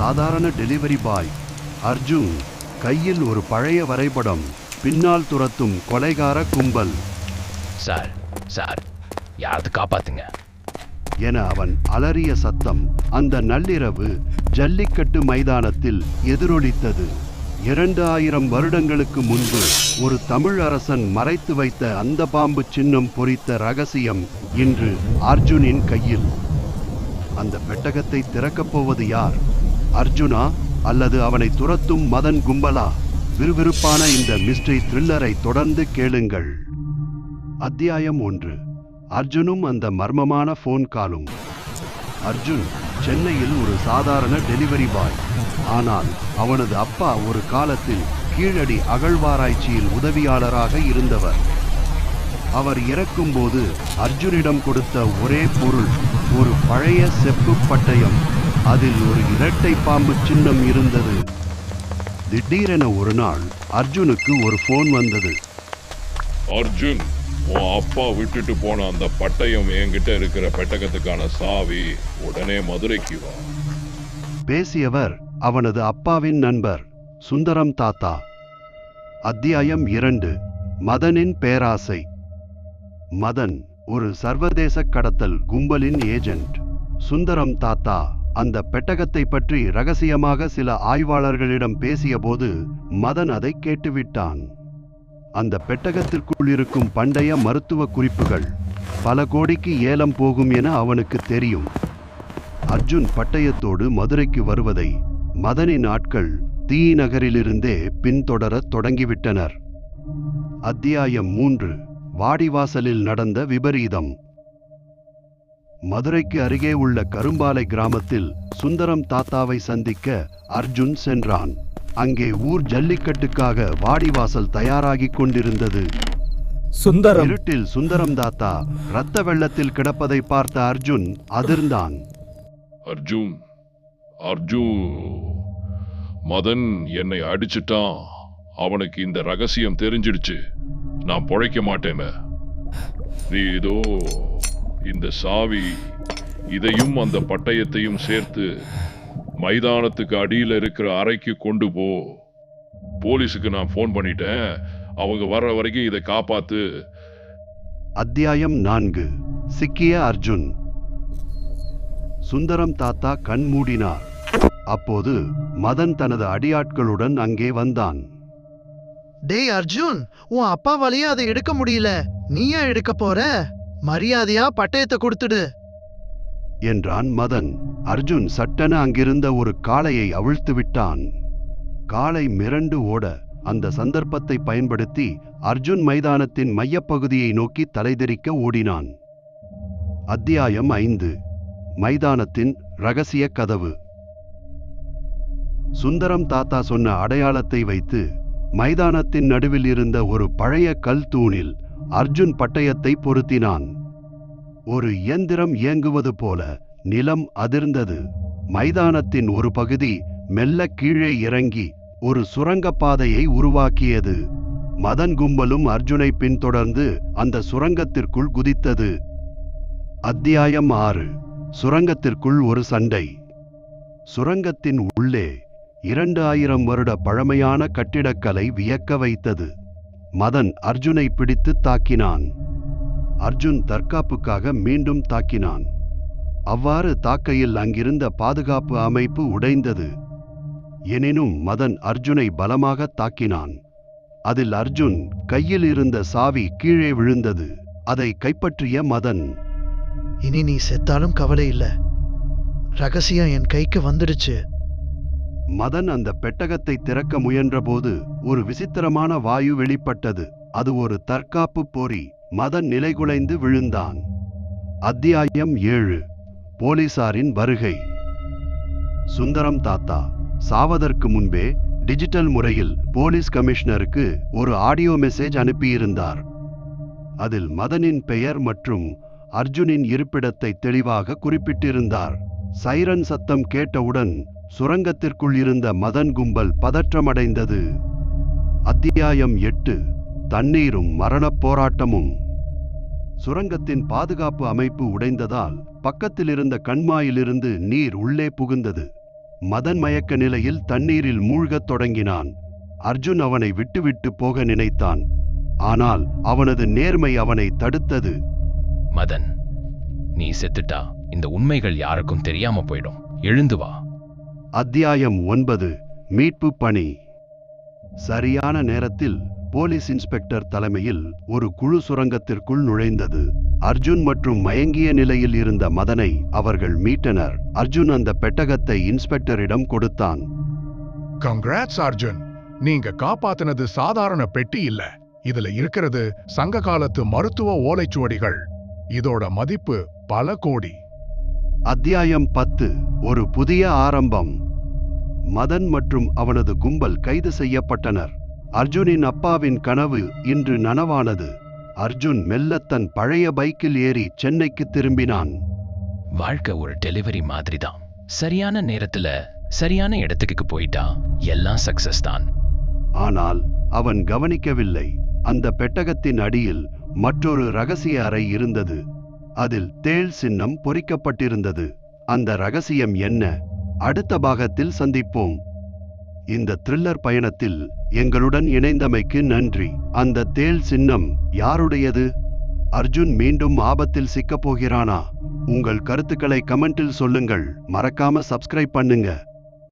சாதாரண delivery boy Arjun கையில் ஒரு பழைய வரைபடம் பின்னால் துரத்தும் கொலைகார கும்பல். சார் சார் யாராவது காப்பாத்துங்க. என அவன் அலறிய சத்தம் அந்த நள்ளிரவு ஜல்லிக்கட்டு மைதானத்தில் எதிரொலித்தது. இரண்டு ஆயிரம் வருடங்களுக்கு முன்பு ஒரு தமிழ் அரசன் மறைத்து வைத்த அந்த பாம்பு சின்னம் பொறித்த ரகசியம் இன்று அர்ஜுனின் கையில். அந்த பெட்டகத்தை திறக்கப் போவது யார்? அர்ஜுனா அல்லது அவனை துரத்தும் மதன் கும்பலா? விறுவிறுப்பான இந்த மிஸ்ட்ரி த்ரில்லரை தொடர்ந்து கேளுங்கள். அத்தியாயம் ஒன்று. அர்ஜுனும் அந்த மர்மமான ஃபோன் காலும். அர்ஜுன் சென்னையில் ஒரு சாதாரண டெலிவரி பாய். ஆனால் அவனது அப்பா ஒரு காலத்தில் கீழடி அகழ்வாராய்ச்சியில் உதவியாளராக இருந்தவர். அவர் இறக்கும்போது அர்ஜுனிடம் கொடுத்த ஒரே பொருள் ஒரு பழைய செப்பு பட்டயம். அதில் ஒரு இரட்டை பாம்பு சின்னம் இருந்தது. திடீரென ஒரு நாள் அர்ஜுனுக்கு ஒரு ஃபோன் வந்தது. அர்ஜுன் உன் அப்பா விட்டுட்டு போன அந்த பட்டயம் என்கிட்ட இருக்கிற பெட்டகத்துக்கான சாவி உடனே மதுரைக்கு வா. பேசியவர் அவனது அப்பாவின் நண்பர் சுந்தரம் தாத்தா. அத்தியாயம் இரண்டு மதனின் பேராசை. மதன் ஒரு சர்வதேச கடத்தல் கும்பலின் ஏஜென்ட் சுந்தரம் தாத்தா. அந்த பெட்டகத்தை பற்றி ரகசியமாக சில ஆய்வாளர்களிடம் பேசியபோது மதன் அதை கேட்டுவிட்டான். அந்த பெட்டகத்திற்குள் இருக்கும் பண்டைய மருத்துவ குறிப்புகள் பல கோடிக்கு ஏலம் போகும் என அவனுக்கு தெரியும். அர்ஜுன் பட்டயத்தோடு மதுரைக்கு வருவதை மதனின் ஆட்கள் தீ நகரிலிருந்தே பின்தொடரத் தொடங்கிவிட்டனர். அத்தியாயம் மூன்று. வாடிவாசலில் நடந்த விபரீதம். மதுரைக்கு அருகே உள்ள கரும்பாலை கிராமத்தில் சுந்தரம் தாத்தாவை சந்திக்க அர்ஜுன் சென்றான். அங்கே ஊர் ஜல்லிக்கட்டுக்காக வாடிவாசல் தயாராகிக் கொண்டிருந்தது. சுந்தரம். இருட்டில் சுந்தரம் தாத்தா இரத்த வெள்ளத்தில் கிடப்பதை பார்த்த அர்ஜுன் அதிர்ந்தான். அர்ஜுன் அர்ஜுன் மதன் என்னை அடிச்சிட்டான். அவனுக்கு இந்த ரகசியம் தெரிஞ்சிடுச்சு. நான் பொழைக்க மாட்டேன நீ இதோ இந்த சாவி இதையும் அந்த பட்டயத்தையும் சேர்த்து மைதானத்துக்கு அடியில் இருக்கிற அறைக்கு கொண்டு போ. போலீஸுக்கு நான் ஃபோன் பண்ணிட்டேன். அவங்க வர்ற வரைக்கும் இதை காப்பாத்து. அத்தியாயம் நான்கு. சிக்கிய அர்ஜுன். சுந்தரம் தாத்தா கண் மூடினார். அப்போது மதன் தனது அடியாட்களுடன் அங்கே வந்தான். டேய் அர்ஜுன் உன் அப்பாவாலேயே அதை எடுக்க முடியல. நீயா எடுக்க போற? மரியாதையா பட்டயத்தை கொடுத்துடு. என்றான் மதன். அர்ஜுன் சட்டென அங்கிருந்த ஒரு காளையை அவிழ்த்து விட்டான். காளை மிரண்டு ஓட அந்த சந்தர்ப்பத்தை பயன்படுத்தி அர்ஜுன் மைதானத்தின் மையப்பகுதியை நோக்கி தலைதெறிக்க ஓடினான். அத்தியாயம் ஐந்து. மைதானத்தின் ரகசிய கதவு. சுந்தரம் தாத்தா சொன்ன அடையாளத்தை வைத்து மைதானத்தின் நடுவில் இருந்த ஒரு பழைய கல் தூணில் அர்ஜுன் பட்டயத்தை பொருத்தினான். ஒரு இயந்திரம் இயங்குவது போல நிலம் அதிர்ந்தது. மைதானத்தின் ஒரு பகுதி மெல்ல கீழே இறங்கி ஒரு சுரங்கப்பாதையை உருவாக்கியது. மதன் கும்பலும் அர்ஜுனை பின்தொடர்ந்து அந்த சுரங்கத்திற்குள் குதித்தது. அத்தியாயம் ஆறு. சுரங்கத்திற்குள் ஒரு சண்டை. சுரங்கத்தின் உள்ளே இரண்டு ஆயிரம் வருட பழமையான கட்டிடக்கலை வியக்க வைத்தது. மதன் அர்ஜுனை பிடித்து தாக்கினான். அர்ஜுன் தற்காப்புக்காக மீண்டும் தாக்கினான். அவ்வாறு தாக்கையில் அங்கிருந்த பாதுகாப்பு அமைப்பு உடைந்தது. எனினும் மதன் அர்ஜுனை பலமாக தாக்கினான். அதில் அர்ஜுன் கையில் இருந்த சாவி கீழே விழுந்தது. அதை கைப்பற்றிய மதன் இனி நீ செத்தாலும் கவலை இல்லை. ரகசியம் என் கைக்கு வந்துடுச்சு. மதன் அந்த பெட்டகத்தை திறக்க முயன்றபோது ஒரு விசித்திரமான வாயு வெளிப்பட்டது. அது ஒரு தற்காப்பு பொறி. மதன் நிலைகுலைந்து விழுந்தான். அத்தியாயம் ஏழு. போலீசாரின் வருகை. சுந்தரம் தாத்தா சாவதற்கு முன்பே டிஜிட்டல் முறையில் போலீஸ் கமிஷனருக்கு ஒரு ஆடியோ மெசேஜ் அனுப்பியிருந்தார். அதில் மதனின் பெயர் மற்றும் அர்ஜுனின் இருப்பிடத்தை தெளிவாக குறிப்பிட்டிருந்தார். சைரன் சத்தம் கேட்டவுடன் சுரங்கத்திற்குள் இருந்த மதன் கும்பல் பதற்றமடைந்தது. அத்தியாயம் எட்டு தண்ணீரும் மரணப் போராட்டமும். சுரங்கத்தின் பாதுகாப்பு அமைப்பு உடைந்ததால் பக்கத்திலிருந்த கண்மாயிலிருந்து நீர் உள்ளே புகுந்தது. மதன் மயக்க நிலையில் தண்ணீரில் மூழ்கத் தொடங்கினான். அர்ஜுன் அவனை விட்டுவிட்டு போக நினைத்தான். ஆனால் அவனது நேர்மை அவனை தடுத்தது. மதன் நீ செத்துட்டா. இந்த உண்மைகள் யாருக்கும் தெரியாம போயிடும். எழுந்து வா. அத்தியாயம் ஒன்பது மீட்பு பணி. சரியான நேரத்தில் போலீஸ் இன்ஸ்பெக்டர் தலைமையில் ஒரு குழு சுரங்கத்திற்குள் நுழைந்தது. அர்ஜுன் மற்றும் மயங்கிய நிலையில் இருந்த மதனை அவர்கள் மீட்டனர். அர்ஜுன் அந்த பெட்டகத்தை இன்ஸ்பெக்டரிடம் கொடுத்தான். கங்க்ராட்ஸ் அர்ஜுன். நீங்க காப்பாத்தினது சாதாரண பெட்டி இல்ல. இதுல இருக்கிறது சங்க காலத்து மருத்துவ ஓலைச்சுவடிகள். இதோட மதிப்பு பல கோடி. அத்தியாயம் பத்து. ஒரு புதிய ஆரம்பம். மதன் மற்றும் அவனது கும்பல் கைது செய்யப்பட்டனர். அர்ஜுனின் அப்பாவின் கனவு இன்று நனவானது. அர்ஜுன் மெல்ல தன் பழைய பைக்கில் ஏறி சென்னைக்கு திரும்பினான். வாழ்க்கை ஒரு டெலிவரி மாதிரி தான் சரியான நேரத்துல சரியான இடத்துக்கு போயிட்டா எல்லாம் சக்சஸ் தான். ஆனால் அவன் கவனிக்கவில்லை. அந்த பெட்டகத்தின் அடியில் மற்றொரு ரகசிய அறை இருந்தது. அதில் தேள் சின்னம் பொறிக்கப்பட்டிருந்தது. அந்த ரகசியம் என்ன? அடுத்த பாகத்தில் சந்திப்போம். இந்த த்ரில்லர் பயணத்தில் எங்களுடன் இணைந்தமைக்கு நன்றி. அந்த தேள் சின்னம் யாருடையது? அர்ஜுன் மீண்டும் ஆபத்தில் சிக்கப் போகிறானா உங்கள் கருத்துக்களை கமெண்டில் சொல்லுங்கள். மறக்காம சப்ஸ்கிரைப் பண்ணுங்க.